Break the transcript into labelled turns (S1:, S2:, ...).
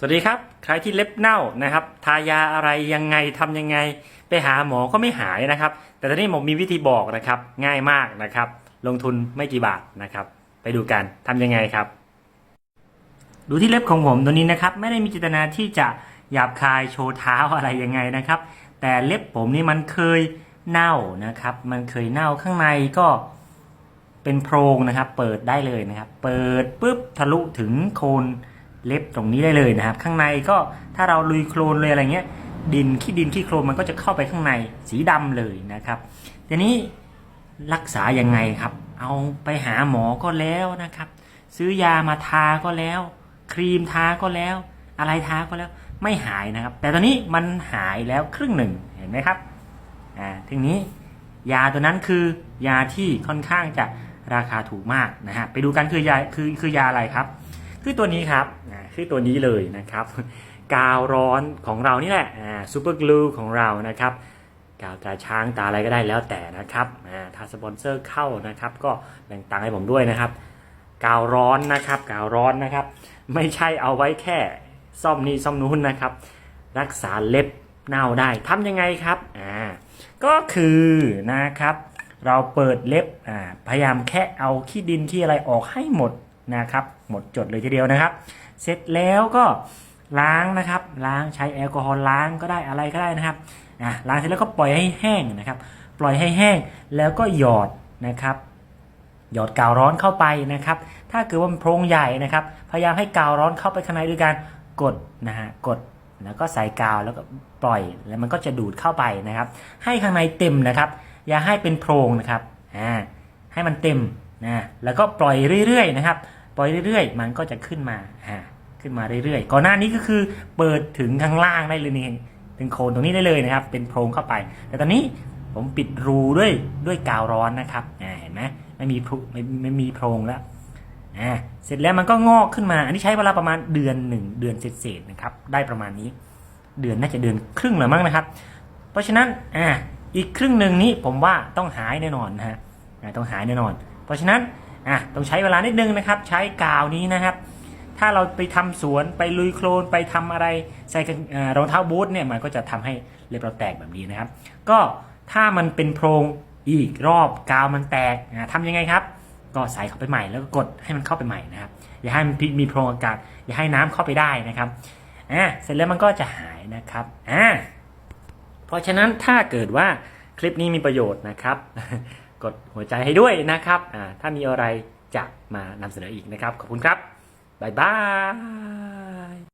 S1: สวัสดีครับ ใครที่เล็บเน่านะครับ ทายาอะไรยังไงทำยังไง ไปหาหมอก็ไม่หายนะครับ แต่ตอนนี้ผมมีวิธีบอกนะครับ ง่ายมากนะครับ ลงทุนไม่กี่บาทนะครับ ไปดูกันทำยังไงครับ ดูที่เล็บของผมตัวนี้นะครับ ไม่ได้มีเจตนาที่จะหยาบคายโชว์เท้าอะไรยังไงนะครับ แต่เล็บผมนี่มันเคยเน่านะครับ มันเคยเน่าข้างในก็เป็นโพรงนะครับ เปิดได้เลยนะครับ เปิดปุ๊บทะลุถึงโคน เล็บตรงนี้ได้เลยนะครับ ข้างในก็ถ้าเราลุยโคลนเลยอะไรเงี้ย ดินขี้ดินขี้โคลนมันก็จะเข้าไปข้างในสีดำเลยนะครับทีนี้รักษายังไงครับ เอาไปหาหมอก็แล้วนะครับ ซื้อยามาทาก็แล้ว ครีมทาก็แล้ว อะไรทาก็แล้วไม่หายนะครับ แต่ตอนนี้มันหายแล้วครึ่งหนึ่งเห็นไหมครับอ่าทีนี้ยาตัวนั้นคือยาที่ค่อนข้างจะราคาถูกมากนะฮะไปดูกันคือยาคือคือยาอะไรครับ คือตัวนี้ครับคือตัวนี้เลยนะครับ กาวร้อนของเรานี่แหละซูเปอร์กลูของเรานะครับกาวตาช้างตาอะไรก็ได้แล้วแต่นะครับถ้าสปอนเซอร์เข้านะครับ ก็แบ่งตังค์ให้ผมด้วยนะครับ กาวร้อนนะครับกาวร้อนนะครับ ไม่ใช่เอาไว้แค่ซ่อมนี่ซ่อมนู้นนะครับ รักษาเล็บเน่าได้ทำยังไงครับอ่าก็คือนะครับ เราเปิดเล็บอ่าพยายามแค่เอาขี้ดินขี้อะไรออกให้หมด นะครับ หมดจดเลยทีเดียวนะครับ เสร็จแล้วก็ล้างนะครับ ล้างใช้แอลกอฮอล์ล้างก็ได้อะไรก็ได้นะครับอะล้างเสร็จแล้วก็ปล่อยให้แห้งนะครับ ปล่อยให้แห้งแล้วก็หยอดนะครับ หยอดกาวร้อนเข้าไปนะครับ ถ้าเกิดว่ามันโพรงใหญ่นะครับ พยายามให้กาวร้อนเข้าไปข้างในด้วยการกดนะฮะกดแล้วก็ใส่กาวแล้วก็ปล่อยแล้วมันก็จะดูดเข้าไปนะครับ ให้ข้างในเต็มนะครับ อย่าให้เป็นโพรงนะครับอ่าให้มันเต็มนะแล้วก็ปล่อยเรื่อยๆนะครับ ปล่อยเรื่อยๆ มันก็จะขึ้นมาอ่าขึ้นมาเรื่อยๆ ก่อนหน้านี้ก็คือเปิดถึงข้างล่างได้เลยนี่ถึงโคนตรงนี้ได้เลยนะครับ เป็นโพรงเข้าไป แต่ตอนนี้ผมปิดรูด้วยด้วยกาวร้อนนะครับอ่าเห็นไหมไม่มีพไม่ไม่มีโพรงแล้วอ่าเสร็จแล้วมันก็งอกขึ้นมา อันนี้ใช้เวลาประมาณเดือนหนึ่งเดือนเศษๆนะครับ ได้ประมาณนี้ เดือนน่าจะเดือนครึ่งหรือมั้งนะครับ เพราะฉะนั้นอ่าอีกครึ่งหนึ่งนี้ผมว่าต้องหายแน่นอนนะฮะอ่าต้องหายแน่นอน เพราะฉะนั้น อะต้องใช้เวลานิดนึงนะครับ ใช้กาวนี้นะครับ ถ้าเราไปทำสวนไปลุยโคลนไปทำอะไรใส่รองเท้าบูทเนี่ยมันก็จะทำให้เล็บเราแตกแบบนี้นะครับ ก็ถ้ามันเป็นโพรงอีกรอบกาวมันแตกอะทำยังไงครับ ก็ใส่เข้าไปใหม่แล้วก็กดให้มันเข้าไปใหม่นะครับ อย่าให้มันมีโพรงอากาศ อย่าให้น้ำเข้าไปได้นะครับอ่าเสร็จแล้วมันก็จะหายนะครับอ่าเพราะฉะนั้นถ้าเกิดว่าคลิปนี้มีประโยชน์นะครับ กดหัวใจให้ด้วยนะครับถ้ามีอะไรจะมานำเสนออีกนะครับ ขอบคุณครับ บ๊ายบาย